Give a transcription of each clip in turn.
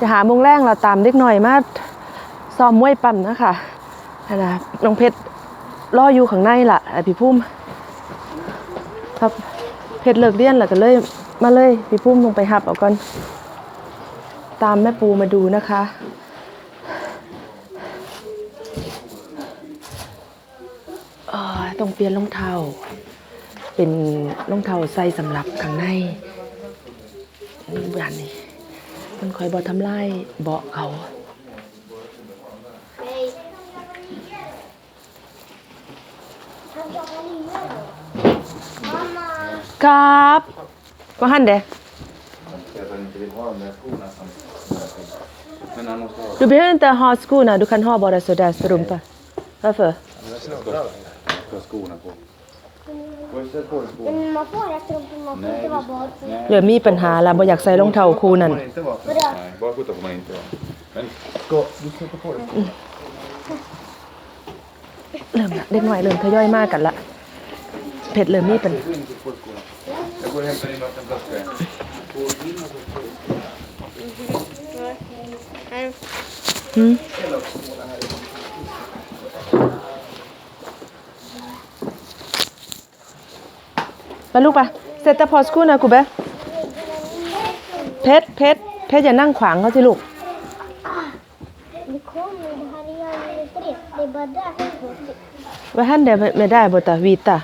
จะหามงแรงเราตามเด็กหน่อยมาซ้อมมวยปั่นนะคะนั่นนะน้องเพชรรออยู่ข้างในล่ะพี่พุ่มครับเพชรเลิกเรียนแล้วก็เลยมาเลยพี่พุ่มลงไปหับเอาก่อนตามแม่ปูมาดูนะคะเออต้องเปลี่ยนรองเท้า เป็นรองเท้าใส่สำหรับข้างในนี่แบบนี้ มันคอยบ่ทำลายเบาะเอาครับก็หันเด้ดูเบนแต่ฮอสกูนะดูคันฮอบอร์สุดาสรุมปะเออเฟอ dig skorna? Men man får rätt strumpor, man får inte vara barfota. เหลือมีปัญหาแล้วบ่อยากใส่รองเท้าคู่นั่น får man inte vara. Nej, barfota får man inte vara. Men ska du sätta på dig skorna? เริ่มละเด็กหน่อยเริ่มทยอยมากกันละเผ็ดเริ่มมีปัญ Du inte på skorna. Jag går och hämtar din vattenflaska. หืม ไปลูกไปเซตพอสกูนะกูเบ้เพชรเพชรเพชรอย่านั่งขวางเขาสิลูก ว่าท่นเดไม่ได้บตาวีตา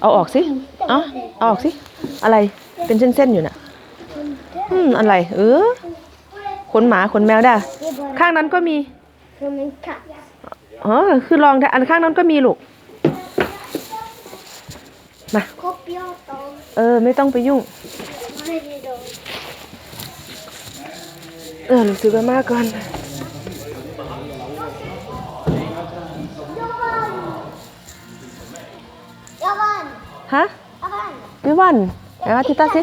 เอาออกสิเอ๋อเอาออกสิ อะไรเป็นเส้นๆอยู่น่ะ อืมอะไร เออขนหมาขนแมวได้ ข้างนั้นก็มีเอ๋อคือลองได้อันข้างนั้นก็มีลูก มา เปยวตเออ ไม่ต้องไปยุ่งเออหนังสือไปมากก่อนฮะยาวันวิวันไหนว่ทิตาสิ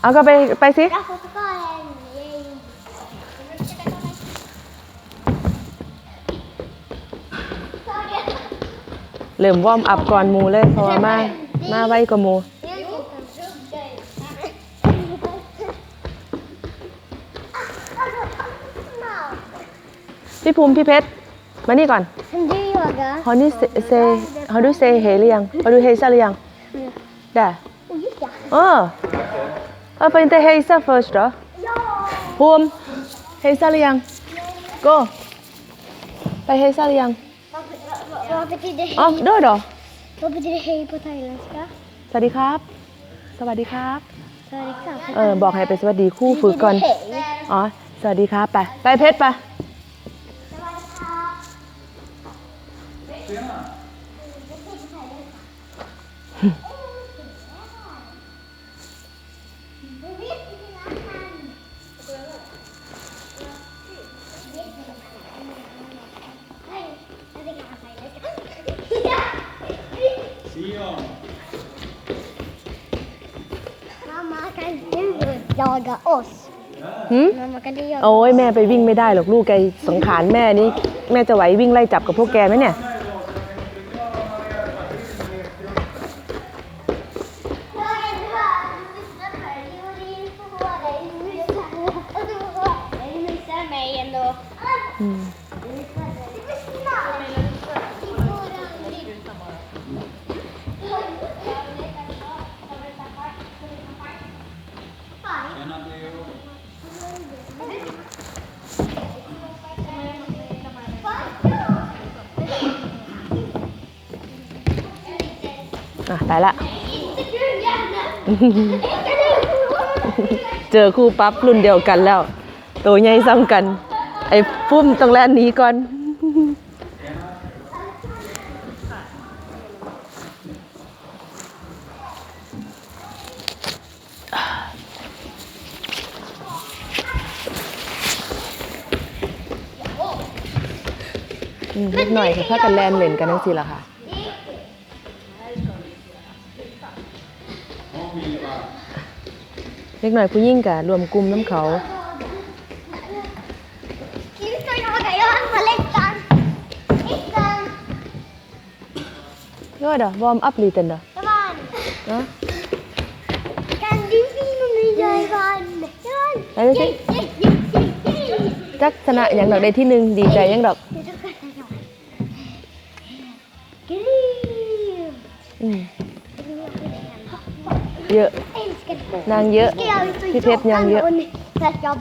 เอาก็ไปไปสิ เริ่มวอร์มอัพก่อนหมูเลยเพราะว่ามามาไวกว่าหมูพี่ภูมิพี่เพชรมานี่ก่อน Kan du yoga? Har ni se, se, har du sett hej eller ยัง Har du hejsat eller ยัง Där. Oh, just ja. Åh. Varför inte hejsa först då? ภูมิ hejsa eller ยัง Gå. ไป hejsa eller ยัง Vad, vad, vad betyder อ๋อ hej? då då Vad betyder hej på thailändska? สวัสดีครับ สวัสดีครับ Sorry, เออ บอกให้ไปสวัสดีคู่ฝึกก่อน Hej. อ๋อ สวัสดีครับ ไป ไปเพชรไป jaga oss? หืม Mamma, kan du jaga โอ้ยแม่ไปวิ่งไม่ได้หรอกลูกแกสังขารแม่นี่แม่จะไหววิ่งไล่จับกับพวกแกไหมเนี่ยะไปละ เจอคู่ปั๊บรุ่นเดียวกันแล้ว ตัวใหญ่ซ้ำกัน ไอ้ปุ้มต้องแล่นนีก่อนอืมนิดหน่อยค่ะถ้ากันแลนเล่นกันนั่งสิละค่ะ เล็กหน่อยผู้ยิ่งกะรวมกลุ่มน้ำเขา Kim ska jaga, jag är på läktaren. Läktaren. Rồi då, warm up lite då. Japan. Ja. Kan du filma mig Japan? Japan. Đấy, đấy, đấy. Yay, yay, yay, yay. จักชนะอย่างดอกได้ที่หนึ่งดีใจยังดอก Grymt. อืมเยอะ Älskar det. นางเยอะ Ska jag ut och Till Pet jobba Nang, ja. nu? Så att jag